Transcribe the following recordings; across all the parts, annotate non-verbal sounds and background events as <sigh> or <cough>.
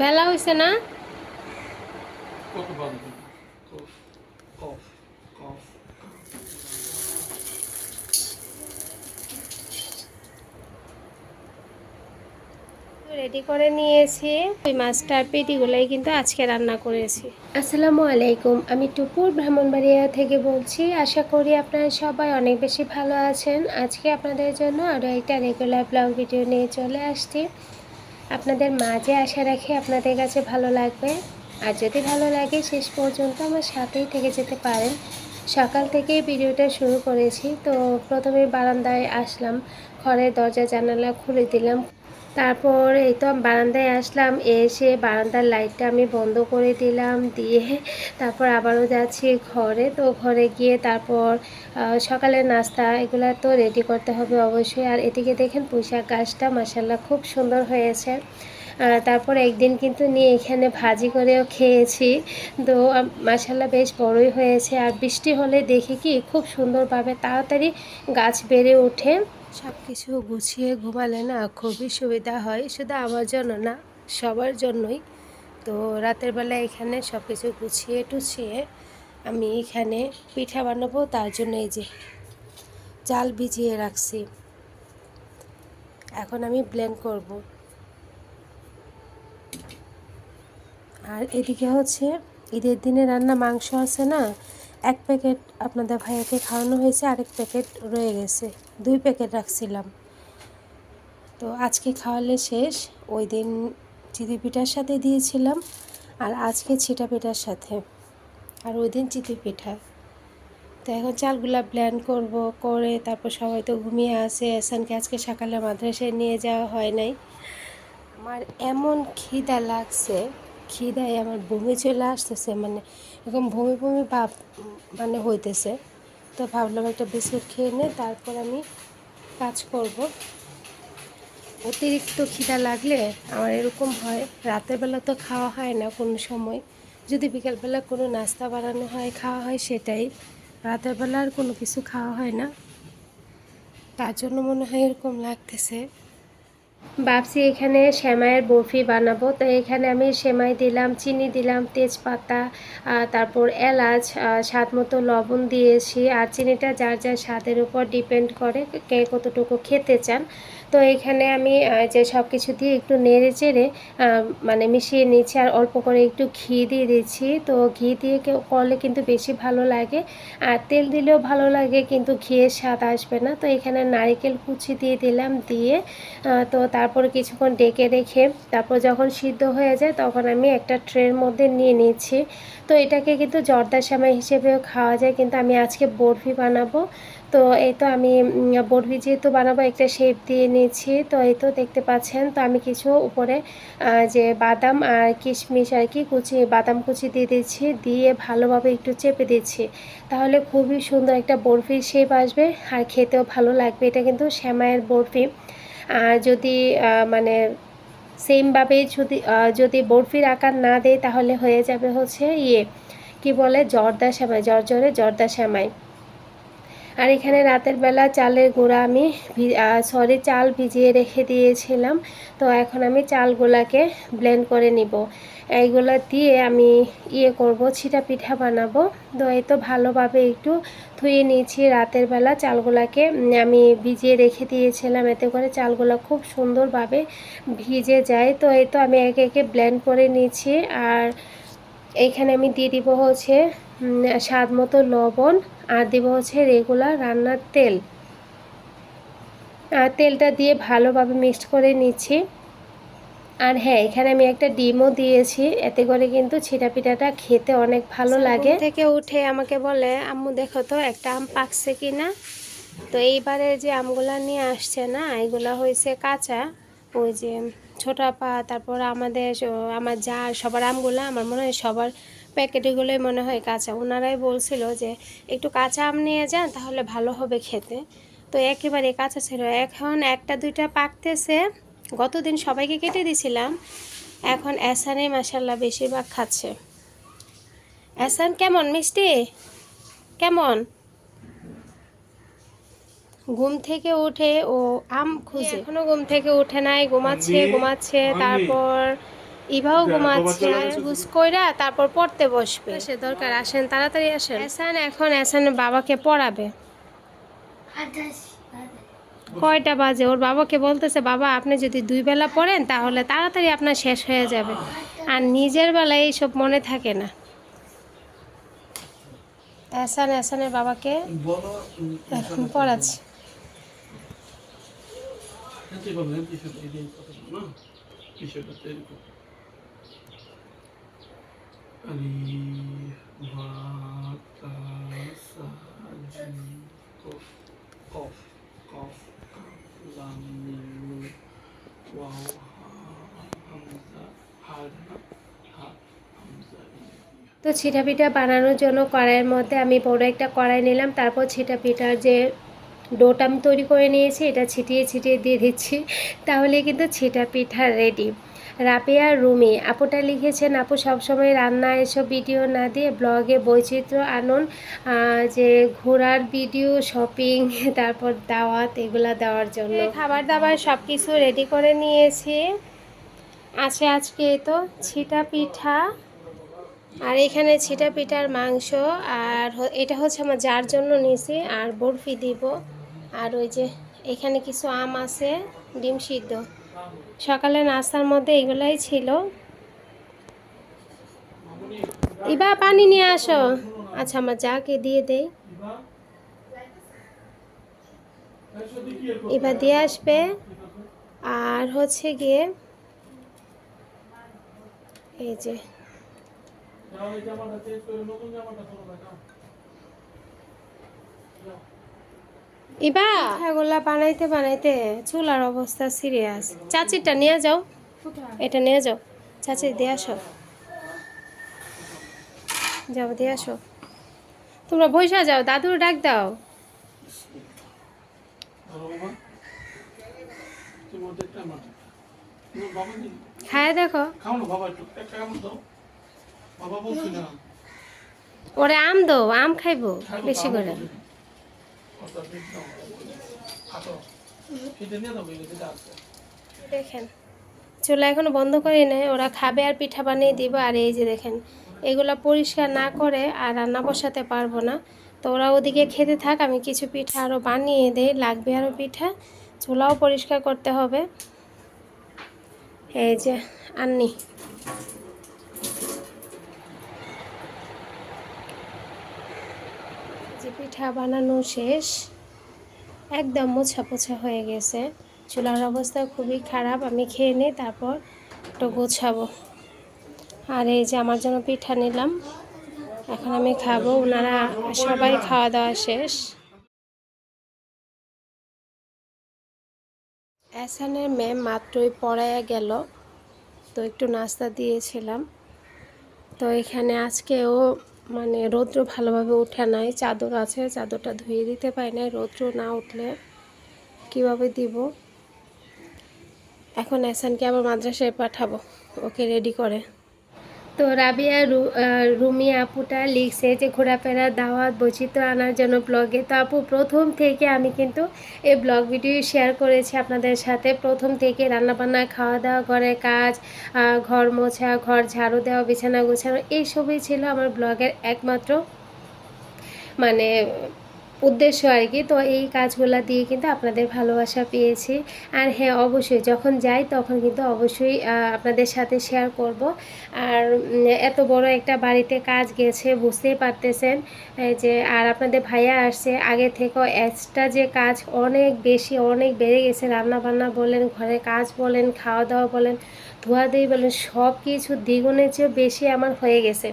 বেলা হয়েছে না? রেডি করে নিয়েছি। ওই মাছটার পেটিগুলোই কিন্তু আজকে রান্না করেছি। আসসালামু আলাইকুম আমি টুপুর ব্রাহ্মণবাড়িয়া থেকে বলছি। আশা করি আপনারা সবাই অনেক বেশি ভালো আছেন। আজকে আপনাদের জন্য আরও একটা রেগুলার ব্লগ ভিডিও নিয়ে চলে আসছি। আপনাদের মাঝে আশা রাখি আপনাদের কাছে ভালো লাগবে। আর যদি ভালো লাগে, শেষ পর্যন্ত আমার সাথেই থেকে যেতে পারেন। সকাল থেকে ভিডিওটা শুরু করেছি। তো প্রথমে বারান্দায় আসলাম, ঘরের দরজা জানালা খুলে দিলাম। তারপর এই তো বারান্দায় আসলাম এসে বারান্দার লাইটটা আমি বন্ধ করে দিলাম দিয়ে তারপর আবারও যাচ্ছি ঘরে। তো ঘরে গিয়ে তারপর আহ, সকালের নাস্তা এগুলো তো রেডি করতে হবে অবশ্যই। আর এদিকে দেখেন পুঁইশাক গাছটা মাসাল্লাহ খুব সুন্দর হয়েছে। তারপর একদিন কিন্তু নিয়ে এখানে ভাজি করেও খেয়েছি। তো মাসাল্লাহ বেশ বড়ই হয়েছে। আর বৃষ্টি হলে দেখি কি খুব সুন্দরভাবে তাড়াতাড়ি গাছ বেড়ে ওঠে। সব কিছু গুছিয়ে ঘুমালে না খুবই সুবিধা হয়, শুধু আমার জন্য না, সবার জন্যই। তো রাতের বেলা এখানে সব কিছু গুছিয়ে টুছিয়ে আমি এখানে পিঠা বানাবো, তার জন্য এই যে চাল ভিজিয়ে রাখছি। এখন আমি ব্লেন্ড করব। আর এদিকে হচ্ছে ঈদের দিনে রান্না মাংস আছে না এক প্যাকেট আপনাদের ভাইয়াকে খাওয়ানো হয়েছে, আরেক প্যাকেট রয়ে গেছে। দুই প্যাকেট রাখছিলাম। তো আজকে খাওয়ালে শেষ, ওই দিন চিতি পিঠার সাথে দিয়েছিলাম, আর আজকে ছিটা পিঠার সাথে। আর ওই দিন চিতি পিঠা। তো এখন চালগুলা ব্ল্যান্ড করব, করে তারপর সবাই তো ঘুমিয়ে আসে এসানকে আজকে সকালে মাদ্রাসায় নিয়ে যাওয়া হয় নাই। আমার এমন খিদা লাগছে খিদায় আমার বমি চলে আসতেছে মানে এরকম বমি বমি ভাব মানে হইতেছে। তো ভাবলাম একটা বিস্কুট খেয়ে নে, তারপর আমি কাজ করব। অতিরিক্ত খিদা লাগলে আমার এরকম হয়, রাতের বেলা তো খাওয়া হয় না কোনো সময়। যদি বিকালবেলা কোনো নাস্তা বানানো হয়, খাওয়া হয় সেটাই। রাতের বেলা আর কোনো কিছু খাওয়া হয় না। তার জন্য মনে হয় এরকম লাগতেছে। ভাবছি এখানে সেমাইয়ের বরফি বানাবো। তো এখানে আমি সেমাই দিলাম, চিনি দিলাম, তেজপাতা তারপর এলাচ স্বাদ মতো লবণ দিয়েছি। আর চিনিটা যার যার স্বাদের উপর ডিপেন্ড করে কে কতটুকু খেতে চান। তো এখানে আমি যে সব কিছু দিয়ে একটু নেড়ে চেড়ে মানে মিশিয়ে নিচ্ছি আর অল্প করে একটু ঘি দিয়ে দিচ্ছি তো ঘি দিয়ে করলে কিন্তু বেশি ভালো লাগে। আর তেল দিলেও ভালো লাগে কিন্তু ঘিয়ের স্বাদ আসবে না। তো এখানে নারিকেল কুচি দিয়ে দিলাম দিয়ে তো তারপর কিছুক্ষণ ডেকে রেখে, তারপর যখন সিদ্ধ হয়ে যায় তখন আমি একটা ট্রের মধ্যে নিয়ে নিচ্ছি তো এটাকে কিন্তু জর্দা সেমাই হিসেবেও খাওয়া যায়, কিন্তু আমি আজকে বরফি বানাবো। তো এই তো আমি বরফি যেহেতু বানাবো, একটা শেপ দিয়ে নিয়েছি, তো এই তো দেখতে পাচ্ছেন, তো আমি কিছু উপরে যে বাদাম আর কিশমিশ আর কি কুচি, বাদাম কুচি দিয়ে দিচ্ছি দিয়ে ভালোভাবে একটু চেপে দিচ্ছি তাহলে খুবই সুন্দর একটা বরফির শেপ আসবে, আর খেতেও ভালো লাগবে, এটা কিন্তু শ্যামাইয়ের বরফি। আর যদি মানে সেমভাবে যদি যদি বরফির আকার না দেয় তাহলে হয়ে যাবে হচ্ছে ইয়ে কি বলে? জর্দা শ্যামাই, জর্জরে জর্দা শ্যামাই। আর এখানে রাতের বেলা চালের গুঁড়া আমি সরি চাল ভিজিয়ে রেখে দিয়েছিলাম। তো এখন আমি চালগুলাকে ব্লেন্ড করে নিব। এইগুলো দিয়ে আমি ইয়ে করব, ছিটা পিঠা বানাবো। তো এই তো ভালোভাবে একটু ধুয়ে নিয়েছি। রাতের বেলা চালগুলাকে আমি ভিজিয়ে রেখে দিয়েছিলাম। এতে করে চালগুলো খুব সুন্দরভাবে ভিজে যায়। তো এই তো আমি একে একে ব্লেন্ড করে নিয়েছি। আর এইখানে আমি দিয়ে দিব হচ্ছে স্বাদ মতো লবণ আর দিব হচ্ছে রেগুলার রান্নার তেল। আর তেলটা দিয়ে ভালোভাবে মিক্সড করে নিচ্ছি। আর হ্যাঁ এখানে আমি একটা ডিমও দিয়েছি এতে করে কিন্তু ছিটা পিঠাটা খেতে অনেক ভালো লাগে। থেকে উঠে আমাকে বলে আম্মু দেখো তো একটা আম পাকছে কি না তো এইবারে যে আমগুলা নিয়ে আসছে না এগুলা হয়েছে কাঁচা ওই যে ছোট পা, তারপর আমাদের আমার যা, সবার আমগুলো আমার মনে হয় সবার প্যাকেটগুলোই মনে হয় কাঁচা। ওনারাই বলছিল যে, একটু কাঁচা আম নিয়ে যান, তাহলে ভালো হবে খেতে। তো একেবারে কাঁচা ছিল। এখন একটা, দুইটা পাকতেছে। গতদিন সবাইকে কেটে দিছিলাম। এখন এসানে মাসাল্লাহ বেশিরভাগ খাচ্ছে। এসান, কেমন? মিষ্টি? কেমন? ঘুম থেকে উঠে ও আম খুঁজে। এখনও ঘুম থেকে উঠে নাই ঘুমাচ্ছে ঘুমাচ্ছে তারপর ইভাও ঘুমাচ্ছে। গুছ কইরা তারপর পড়তে বসবে। সে দরকার আসেন তাড়াতাড়ি আসেন। এসান এখন এসান বাবাকে পড়াবে। কয়টা বাজে? ওর বাবাকে বলতেছে বাবা আপনি যদি দুই বেলা পড়েন তাহলে তাড়াতাড়ি আপনার শেষ হয়ে যাবে। আর নিজের বেলায় এইসব মনে থাকে না। এসান এসানের বাবাকে এখন পড়াচ্ছে। ছিটা পিঠা বানানোর জন্য কড়াইয়ের মধ্যে আমি বড় একটা কড়াই নিলাম, তারপর ছিটা পিঠার যে ডোটা আমি তৈরি করে নিয়েছি, এটা ছিটিয়ে ছিটিয়ে দিয়ে দিচ্ছি, তাহলে কিন্তু ছিটা পিঠা রেডি রাপিয়া রুমি, আপুটা লিখেছেন, আপু সবসময় রান্না এসব ভিডিও না দিয়ে ব্লগে বৈচিত্র্য আনুন যে ঘোরার ভিডিও শপিং <laughs> তারপর দাওয়াত, এগুলা দেওয়ার জন্য। খাবার দাবার সব কিছু রেডি করে নিয়েছি। আছে আজকে তো ছিটা পিঠা, আর এখানে ছিটা পিঠার মাংস, আর এটা হচ্ছে আমার যার জন্য নিয়েছি, আর বরফি দিব। আর ওই যে এখানে কিছু আম আছে, ডিম সিদ্ধ। সকালে নাস্তার মধ্যে এগুলাই ছিল। ইবা, পানি নিয়ে আসো। আচ্ছা আমার যাকে দিয়ে দেই। এবার দিয়ে আসবে। আর হচ্ছে গিয়ে এই যে ইবা! পিঠাগুলা বানাইতে বানাইতে চুলার অবস্থা সিরিয়াস চাচিটা নিয়ে যাও। এটা নিয়ে যাও। চাচি দিয়ে আসো। যাও দিয়ে আসো। তোমরা বৈশা যাও দাদুর ডাক দাও। খায় দেখো। ওরে আম দো আম খাইবো বেশি করে। দেখেন, চুলা এখনও বন্ধ করি নাই, ওরা খাবে আর পিঠা বানিয়ে দিব, আর এই যে দেখেন, এগুলা পরিষ্কার না করে আর রান্না বসাতে পারব না। তো ওরা ওদিকে খেতে থাক, আমি কিছু পিঠা আরও বানিয়ে দেই, লাগবে আরও পিঠা, চুলাও পরিষ্কার করতে হবে। এই যে, আননি। পিঠা বানানো শেষ। একদম মোছা পোছা হয়ে গেছে। চুলার অবস্থা খুবই খারাপ, আমি খেয়ে নিই, তারপর একটু গোছাবো। আর এই যে আমার জন্য পিঠা নিলাম, এখন আমি খাব, ওনারা সবাই খাওয়া দাওয়া শেষ। এসানের ম্যাম মাত্রই পড়াইয়া গেল, তো একটু নাস্তা দিয়েছিলাম। তো এখানে আজকেও মানে রৌদ্র ভালোভাবে উঠে নাই, চাদর আছে, চাদরটা ধুয়ে দিতে পারি নাই, রৌদ্র না উঠলে কীভাবে দিব? এখন এসানকে আবার মাদ্রাসায় পাঠাবো, ওকে রেডি করে। তো রাবিয়া রুমি আপুটা লিখছে যে ঘোরাফেরা, দাওয়াত, বৈচিত্র্য আনার জন্য ব্লগে তো আপু, প্রথম থেকে আমি কিন্তু এই ব্লগ ভিডিও শেয়ার করেছি আপনাদের সাথে। প্রথম থেকে রান্নাবান্না খাওয়া দাওয়া ঘরের কাজ ঘর মোছা, ঘর ঝাড়ু দেওয়া, বিছানা গোছানো, এইসবই ছিল আমার ব্লগের একমাত্র মানে উদ্দেশ্য আর কি। তো এই কাজগুলো দিয়ে কিন্তু আপনাদের ভালোবাসা পেয়েছি। আর হ্যাঁ অবশ্যই যখন যাই তখন কিন্তু অবশ্যই আপনাদের সাথে শেয়ার করব। আর এত বড় একটা বাড়িতে কাজ গেছে, বুঝতেই পারতেছেন যে, আর আপনাদের ভাইয়া আসছে, আগে থেকেও এক্সট্রা যে কাজ অনেক বেশি, অনেক বেড়ে গেছে। রান্না বান্না বলেন ঘরে কাজ বলেন খাওয়া দাওয়া বলেন ধোয়া ধোয়াধুয়ি বলেন সব কিছু দ্বিগুণের চেয়েও বেশি আমার হয়ে গেছে।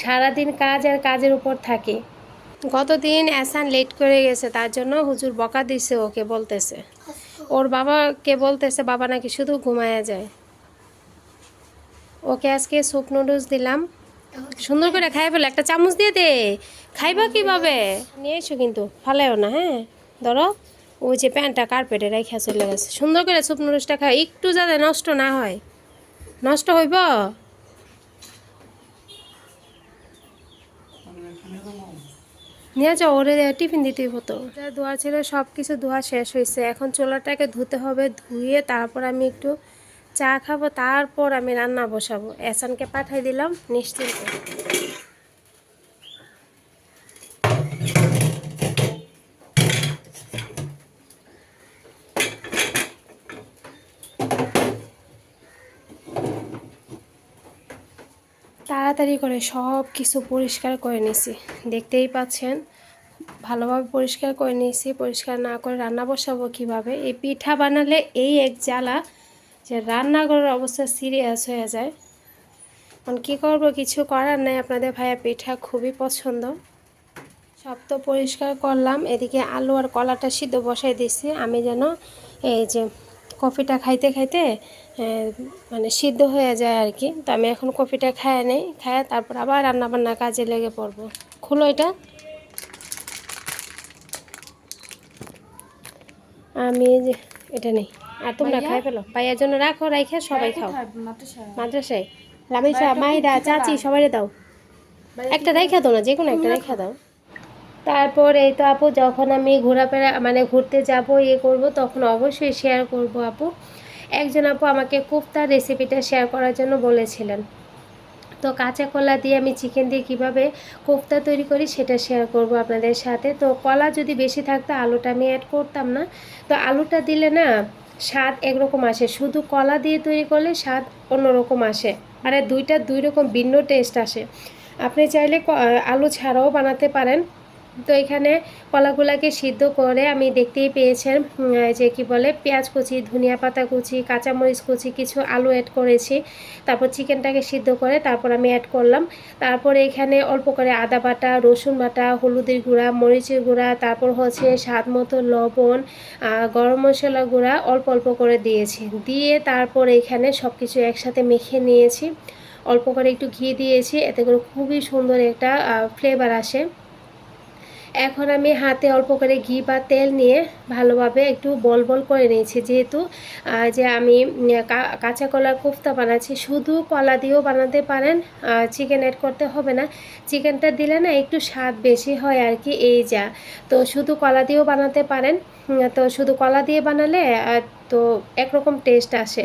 সারাদিন কাজ আর কাজের উপর থাকে। গতদিন এসান লেট করে গেছে, তার জন্য হুজুর বকা দিছে, ওকে বলতেছে। ওর বাবাকে বলতেছে, বাবা নাকি শুধু ঘুমায়া যায়। ওকে আজকে স্যুপ নুডলস দিলাম। সুন্দর করে খাই ফেলো, একটা চামচ দিয়ে দে। খাইবা কীভাবে? নিয়ে এসো কিন্তু ফালাইও না হ্যাঁ? ধরো, ওই যে প্যান্টটা কার্পেটে রেখে চলে গেছে। সুন্দর করে স্যুপ নুডলসটা খাই একটু যাতে নষ্ট না হয়। নষ্ট হইব আমি এখানে যাব নিয়ে যাও, ওরে টিফিন দিতেই হতো ধোয়া ছিল সব কিছু ধোয়া শেষ হয়েছে এখন চোলাটাকে ধুতে হবে, ধুয়ে তারপর আমি একটু চা খাব, তারপর আমি রান্না বসাবো। এসানকে পাঠাই দিলাম, নিশ্চিন্ত। তাড়াতাড়ি করে সব কিছু পরিষ্কার করে নিছি দেখতেই পাচ্ছেন, ভালোভাবে পরিষ্কার করে নিয়েছি। পরিষ্কার না করে রান্না বসাবো কীভাবে? এই পিঠা বানালে এই এক জ্বালা যে রান্নাঘরের অবস্থা সিরিয়াস হয়ে যায়। এখন কী করব? কিছু করার নেই। আপনাদের ভাইয়া পিঠা খুবই পছন্দ। সব তো পরিষ্কার করলাম। এদিকে আলু আর কলাটা সিদ্ধ বসাই দিছি আমি যেন এই যে কফিটা খাইতে খাইতে মানে সিদ্ধ হয়ে যায় আর কি। তো আমি এখন কফিটা খায় নেই খায় তারপর আবার রান্নাবান্না কাজে লেগে পড়ব। খুলো এটা। আমি যে এটা নেই। আর তোমরা খাই ফেলো। ভাইয়ার জন্য রাখো রাইখে সবাই খাও। মাদ্রাসায়। রামেশা মাইরা চাচি সবাই দাও। একটা রেখা দাও না যে কোনো একটা রেখা দাও। তারপর এই তো আপু, যখন আমি ঘোরাফেরা মানে ঘুরতে যাব ইয়ে করব, তখন অবশ্যই শেয়ার করব আপু। একজন আপু আমাকে কোফতার রেসিপিটা শেয়ার করার জন্য বলেছিলেন। তো কাঁচা কলা দিয়ে আমি চিকেন দিয়ে কীভাবে কোফতা তৈরি করি সেটা শেয়ার করব আপনাদের সাথে। তো কলা যদি বেশি থাকতো, আলুটা আমি অ্যাড করতাম না। তো আলুটা দিলে না, স্বাদ একরকম আসে। শুধু কলা দিয়ে তৈরি করলে স্বাদ অন্যরকম আসে। মানে দুইটা দুই রকম ভিন্ন টেস্ট আসে। আপনি চাইলে আলু ছাড়াও বানাতে পারেন। তো এখানে কলাগুলাকে সিদ্ধ করে আমি দেখতেই পেয়েছেন যে কি বলে, পেঁয়াজ কুচি, ধনিয়া পাতা কুচি, কাঁচামরিচ কুচি কিছু আলু অ্যাড করেছি। তারপর চিকেনটাকে সিদ্ধ করে তারপর আমি অ্যাড করলাম। তারপরে এখানে অল্প করে আদা বাটা, রসুন বাটা, হলুদের গুঁড়া, মরিচের গুঁড়া, তারপর হচ্ছে স্বাদ মতো লবণ গরম মশলা গুঁড়া অল্প অল্প করে দিয়েছি। দিয়ে তারপর এখানে সব কিছু একসাথে মেখে নিয়েছি। অল্প করে একটু ঘি দিয়েছি, এতে করে খুবই সুন্দর একটা ফ্লেভার আসে। এখন আমি হাতে অল্প করে ঘি বা তেল নিয়ে ভালোভাবে একটু বল বল করে নিয়েছি। যেহেতু যে আমি কাঁচা কলার কোফতা বানাচ্ছি, শুধু কলা দিয়েও বানাতে পারেন চিকেন অ্যাড করতে হবে না। চিকেনটা দিলে না একটু স্বাদ বেশি হয় আর কি, এই যা। তো শুধু কলা দিয়েও বানাতে পারেন। তো শুধু কলা দিয়ে বানালে তো একরকম টেস্ট আসে।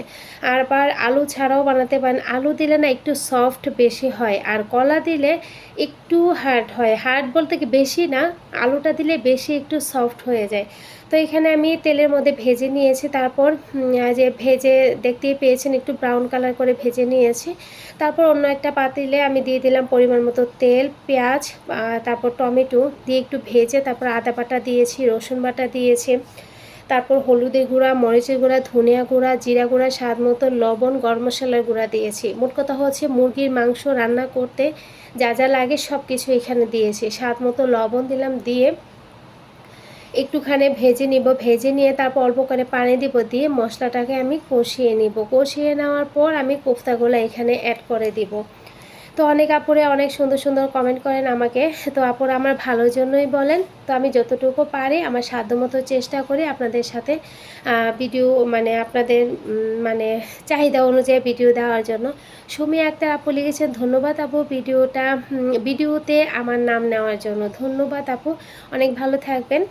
আর আবার আলু ছাড়াও বানাতে পারেন। আলু দিলে না একটু সফট বেশি হয়। আর কলা দিলে একটু হার্ড হয়। হার্ড বলতে কি বেশি না, আলুটা দিলে বেশি একটু সফট হয়ে যায়। তো এখানে আমি তেলের মধ্যে ভেজে নিয়েছি। তারপর যে ভেজে দেখতেই পেয়েছেন, একটু ব্রাউন কালার করে ভেজে নিয়েছি। তারপর অন্য একটা পাতিলে আমি দিয়ে দিলাম পরিমাণ মতো তেল, পেঁয়াজ তারপর টমেটো। দিয়ে একটু ভেজে তারপর আদা বাটা দিয়েছি, রসুন বাটা দিয়েছি। তারপর হলুদের গুঁড়া, মরিচের গুঁড়া, ধনিয়া গুঁড়া, জিরা গুঁড়া, স্বাদ মতো লবণ, গরম মশলার গুঁড়া দিয়েছি। মোট কথা হচ্ছে মুরগির মাংস রান্না করতে যা যা লাগে সব কিছু এখানে দিয়েছি। স্বাদ মতো লবণ দিলাম, দিয়ে একটুখানি ভেজে নিব। ভেজে নিয়ে তারপর অল্প করে পানি দিব, দিয়ে মশলাটাকে আমি কষিয়ে নিব। কষিয়ে নেওয়ার পর আমি কোফতাগুলো এখানে অ্যাড করে দিব। তো অনেক আপুরে অনেক সুন্দর সুন্দর কমেন্ট করেন আমাকে। তো আপুরা আমার ভালোর জন্যই বলেন। তো আমি যতটুকু পারি আমার সাধ্যমতো চেষ্টা করি আপনাদের সাথে ভিডিও মানে আপনাদের মানে চাহিদা অনুযায়ী ভিডিও দেওয়ার জন্য। সুমি আক্তার আপু লিখেছেন, ধন্যবাদ আপু ভিডিওটা ভিডিওতে আমার নাম নেওয়ার জন্য। ধন্যবাদ আপু। অনেক ভালো থাকবেন।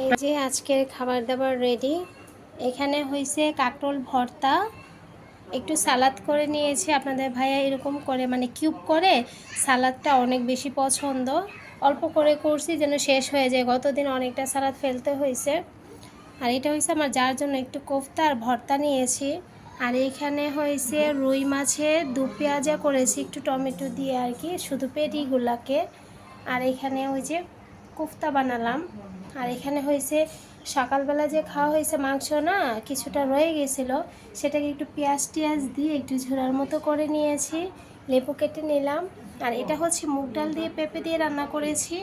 এই যে আজকের খাবার দাবার রেডি এখানে হয়েছে কাটল ভর্তা। একটু সালাদ করে নিয়েছি। আপনাদের ভাইয়া এরকম করে মানে কিউব করে, সালাদটা অনেক বেশি পছন্দ। অল্প করে করছি যেন শেষ হয়ে যায়। গতদিন অনেকটা সালাদ ফেলতে হয়েছে। আর এটা হয়েছে আমার যার জন্য একটু কোফতা আর ভর্তা নিয়েছি। আর এইখানে হয়েছে রুই মাছে দু পেঁয়াজা করেছি, একটু টমেটো দিয়ে আর কি, শুধু পেটিগুলাকে। আর এখানে ওই যে কোফতা বানালাম। আর এখানে হয়েছে সকালবেলা যে খাওয়া হয়েছে মাংস না, কিছুটা রয়ে গেছিল। সেটাকে একটু পেঁয়াজ টিয়াজ দিয়ে একটু ঝোলার মতো করে নিয়েছি, লেবু কেটে নিলাম। আর এটা হচ্ছে মুগ ডাল দিয়ে পেঁপে দিয়ে রান্না করেছি,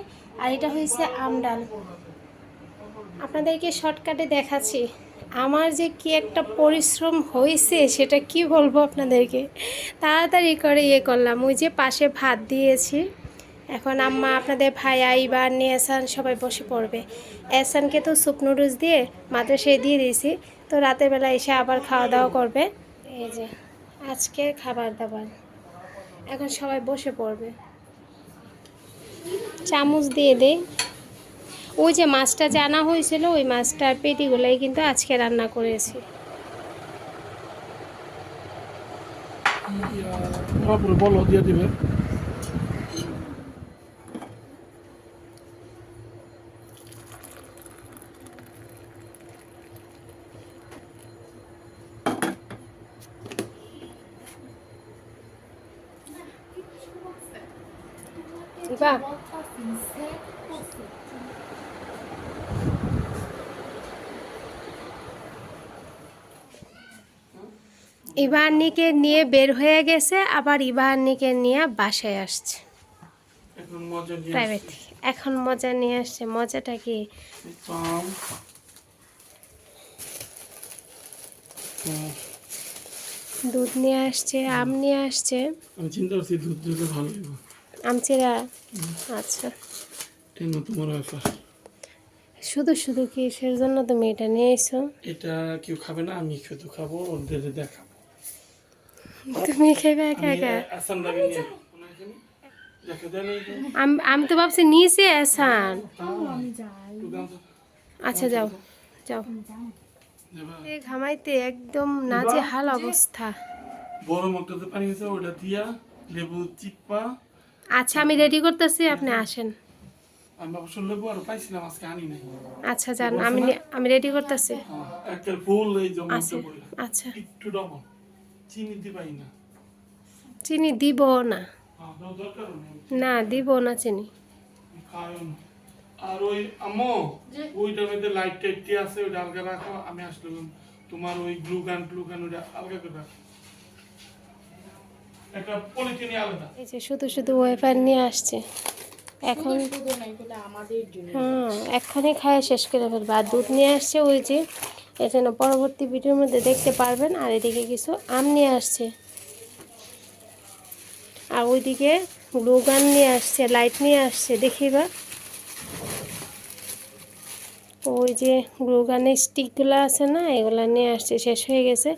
আর এটা হয়েছে আম ডাল। আপনাদেরকে শর্টকাটে দেখাচ্ছি, আমার যে কি একটা পরিশ্রম হয়েছে সেটা কি বলব আপনাদেরকে? তাড়াতাড়ি করে ইয়ে করলাম, ওই যে পাশে ভাত দিয়েছি। এখন আম্মা আপনাদের ভাই আইবার নিয়াসান সবাই বসে পড়বে। এসানকে তো সুপ নুডলস দিয়ে মাদ্রাসায় দিয়ে দিয়েছি। তো রাতের বেলা এসে আবার খাওয়া দাওয়া করবে। এই যে, আজকে খাবার দাবার। এখন সবাই বসে পড়বে। চামচ দিয়ে দেই। ওই যে মাছটা জানা হয়েছিল, ওই মাছটার পেটিগুলোই কিন্তু আজকে রান্না করেছি। বলো, দিয়ে দিবে বা ইবাহান্নিকে নিয়ে বের হয়ে গেছে আবার ইবাহান্নিকে নিয়ে বাসায় আসছে। এখন মজা নিয়ে প্রাইভেট থেকে। এখন মজা নিয়ে আসছে। মজাটা কি? দুধ নিয়ে আসছে আম নিয়ে আসছে। আমি চিন্তা করছি দুধ দিলে ভালো হইব। আমচিরা আচ্ছা। তোমার শুধু শুধু কিসের জন্য তুমি এটা নিয়ে এসো? এটা কেউ খাবে না আমি শুধু খাব ওদের দেখাবো। <laughs> তুমি খেবে একা আমি একা তো ভাবছি নিচে তো। আচ্ছা যাও যাও। ঘামাইতে একদম নাজে হাল অবস্থা। বড় মগটাতে পানি ওটা দিয়া লেবু চিপা। আচ্ছা আমি রেডি করতেছি আপনি আসেন। আমি লেবু আর পাইছিলাম আজকে আনি নাই। আচ্ছা যান আমি আমি রেডি করতেছি। হ্যাঁ, একটা ফুল এই আচ্ছা। একটু ডবল। চিনি দিবাই না। চিনি দিব না। হ্যাঁ, না দিব না চিনি। আর ওই আম্মু ওইটার মধ্যে লাইট টাইট দিয়ে আছে ওইটা আলগা রাখো আমি আসলাম। তোমার ওই গ্লু গান ট্লু গান ওইটা আলগা করে রাখো। একটা পলিথিনে আলাদা। এই যে শুধু শুধু ওয়েফার নিয়ে আসছে। এখন হ্যাঁ এক্ষুনি খায় শেষ করে ফেলবে। আর দুধ নিয়ে আসছে ওই যে এই জন্য পরবর্তী ভিডিওর মধ্যে দেখতে পারবেন, আর এদিকে কিছু আম নিয়ে আসছে। আর ওইদিকে গ্লু গান নিয়ে আসছে, লাইট নিয়ে আসছে, দেখি বা ওই যে গ্লু গানের স্টিকগুলো আছে না, এগুলো নিয়ে আসছে, শেষ হয়ে গেছে।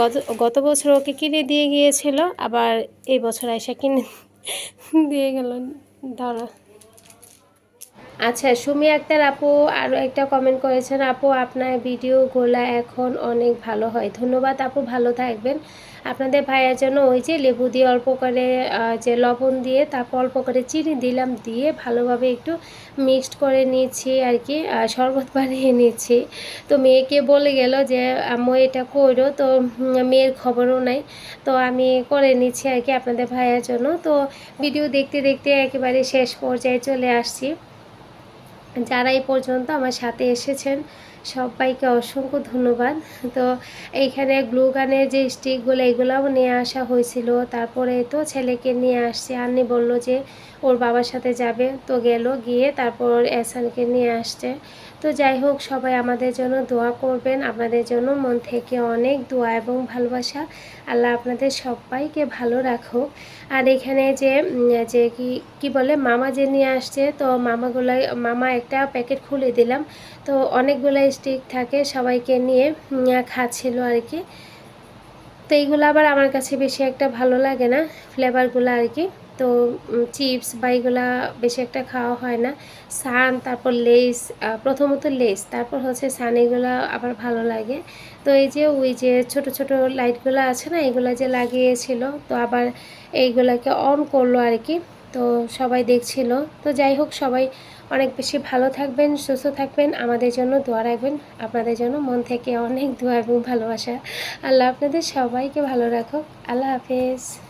গত গত বছর ওকে কিনে দিয়ে গিয়েছিল, আবার এই বছর আয়সা কিনে দিয়ে গেল। ধরা। আচ্ছা সুমি আক্তার আপু আরও একটা কমেন্ট করেছেন, আপু, আপনার ভিডিওগুলো এখন অনেক ভালো হয়। ধন্যবাদ আপু, ভালো থাকবেন। আপনাদের ভাইয়ের জন্য ওই যে লেবু দিয়ে অল্প করে যে লবণ দিয়ে, তারপর অল্প করে চিনি দিলাম, দিয়ে ভালোভাবে একটু মিক্সড করে নিয়েছি আর কি শরবত বানিয়ে নিয়েছি। তো মেয়েকে বলে গেল যে, আম্মু, এটা করো। তো মেয়ের খবরও নাই। তো আমি করে নিচ্ছি আর কি আপনাদের ভাইয়ের জন্য। তো ভিডিও দেখতে দেখতে একেবারে শেষ পর্যায়ে চলে আসছি। যারা এই পর্যন্ত আমার সাথে এসেছেন, সবাইকে অসংখ্য ধন্যবাদ। তো এইখানে গ্লু গানের যে স্টিকগুলো, এগুলোও নিয়ে আসা হয়েছিল। তারপরে তো ছেলেকে নিয়ে আসছে। আন্নি বলল যে ওর বাবার সাথে যাবে। তো গেল, গিয়ে তারপর এসানকে নিয়ে আসছে। তো যাই হোক, সবাই আমাদের জন্য দোয়া করবেন। আপনাদের জন্য মন থেকে অনেক দোয়া এবং ভালোবাসা। আল্লাহ আপনাদের সবাইকে ভালো রাখুক। আর এখানে যে যে কি কি বলে, মামা যে নিয়ে আসছে, তো মামাগুলো মামা একটা প্যাকেট খুলে দিলাম। তো অনেকগুলো স্টিক থাকে, সবাইকে নিয়ে খাচ্ছিল আর কি। তো এইগুলো আবার আমার কাছে বেশি একটা ভালো লাগে না ফ্লেভারগুলো আর কি। তো চিপস বা এগুলা বেশি একটা খাওয়া হয় না। সান তারপর লেস প্রথমত লেস, তারপর হচ্ছে সান এগুলো আবার ভালো লাগে। তো এই যে, ওই যে ছোট ছোট লাইটগুলো আছে না, এগুলো যে লাগিয়েছিল, তো আবার এইগুলাকে অন করল আর কি তো সবাই দেখছিল। তো যাই হোক, সবাই অনেক বেশি ভালো থাকবেন, সুস্থ থাকবেন, আমাদের জন্য দোয়া রাখবেন, আপনাদের জন্য মন থেকে অনেক দোয়া এবং ভালোবাসা। আল্লাহ আপনাদের সবাইকে ভালো রাখুক। আল্লাহ হাফেজ।